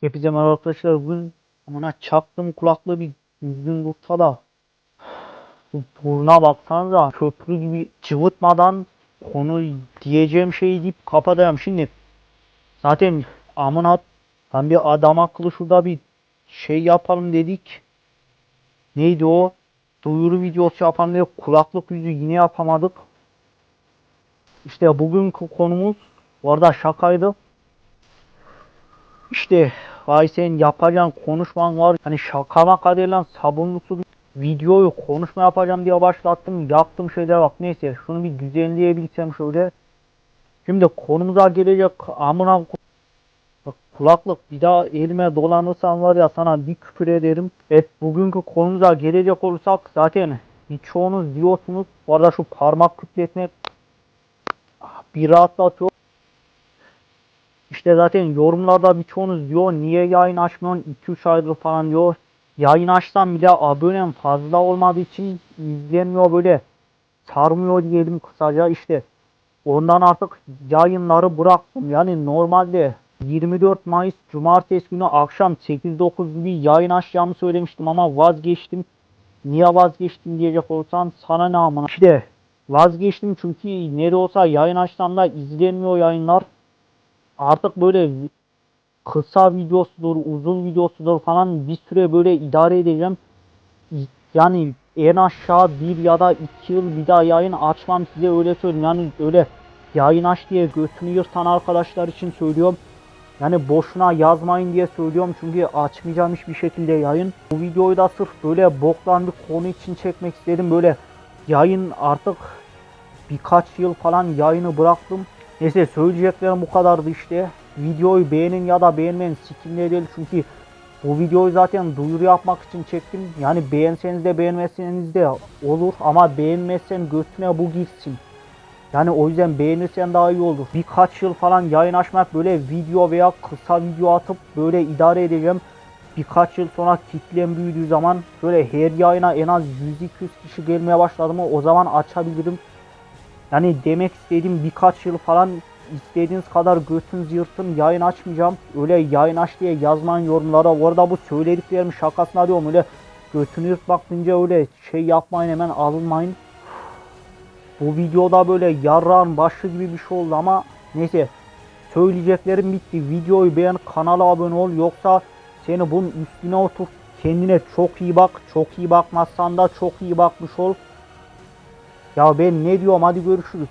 Hepinize merhaba arkadaşlar. Bugün amına çaktım kulaklığı bir tutsa da bu buruna baksanıza köprü gibi cıvıtmadan konu diyeceğim şeyi deyip kapatacağım. Şimdi zaten amına ben bir adam akıllı şurada bir şey yapalım dedik. Neydi o? Duyuru videosu yapalım diye kulaklık yüzü yine yapamadık. İşte bugünkü konumuz bu arada şakaydı. İşte vay sen yapacağın konuşman var. Hani şaka maka değil lan sabunlusu videoyu konuşma yapacağım diye başlattım. Yaptım şeyler bak neyse şunu bir düzenleyebilsem şöyle. Şimdi konumuza gelecek amına Bak kulaklık bir daha elime dolanırsan var ya sana bir küfür ederim. Evet bugünkü konumuza gelecek olursak zaten birçoğunuz diyorsunuz. Bu arada şu parmak kütletme bir rahatlatıyor. İşte zaten yorumlarda birçoğunuz diyor niye yayın açmıyorsun 2-3 aydır falan diyor. Yayın açsam bile abonem fazla olmadığı için izlenmiyor böyle sarmıyor diyelim kısaca işte. Ondan artık yayınları bıraktım. Yani normalde 24 Mayıs Cumartesi günü akşam 8-9 gibi yayın açacağımı söylemiştim ama vazgeçtim. Niye vazgeçtim diyecek olsan sana ne amına. İşte vazgeçtim çünkü ne de olsa yayın açsam da izlenmiyor yayınlar artık böyle kısa videosudur, uzun videosudur falan bir süre böyle idare edeceğim. Yani en aşağı bir ya da iki yıl bir daha yayın açmam size öyle söyleyeyim. Yani öyle yayın aç diye götünü yırtan arkadaşlar için söylüyorum. Yani boşuna yazmayın diye söylüyorum çünkü açmayacağım hiçbir şekilde yayın. Bu videoyu da sırf böyle boktan bir konu için çekmek istedim. Böyle yayın artık birkaç yıl falan yayını bıraktım. Neyse söyleyeceklerim bu kadardı işte. Videoyu beğenin ya da beğenmeyin sikimli değil çünkü bu videoyu zaten duyuru yapmak için çektim. Yani beğenseniz de beğenmezseniz de olur ama beğenmezsen götüne bu gitsin. Yani o yüzden beğenirsen daha iyi olur. Birkaç yıl falan yayın açmak böyle video veya kısa video atıp böyle idare edeceğim. Birkaç yıl sonra kitlem büyüdüğü zaman böyle her yayına en az 100-200 kişi gelmeye başladı mı o zaman açabilirim. Yani demek istediğim birkaç yıl falan istediğiniz kadar götünüzü yırtın yayın açmayacağım. Öyle yayın aç diye yazmayın yorumlara. Orada bu söylediklerim şakasına diyorum öyle götünü yırtmak deyince öyle şey yapmayın hemen alınmayın. Bu videoda böyle yarrağın başı gibi bir şey oldu ama neyse söyleyeceklerim bitti. Videoyu beğen kanala abone ol yoksa seni bunun üstüne otur. Kendine çok iyi bak. Çok iyi bakmazsan da çok iyi bakmış ol. Ya ben ne diyorum hadi görüşürüz.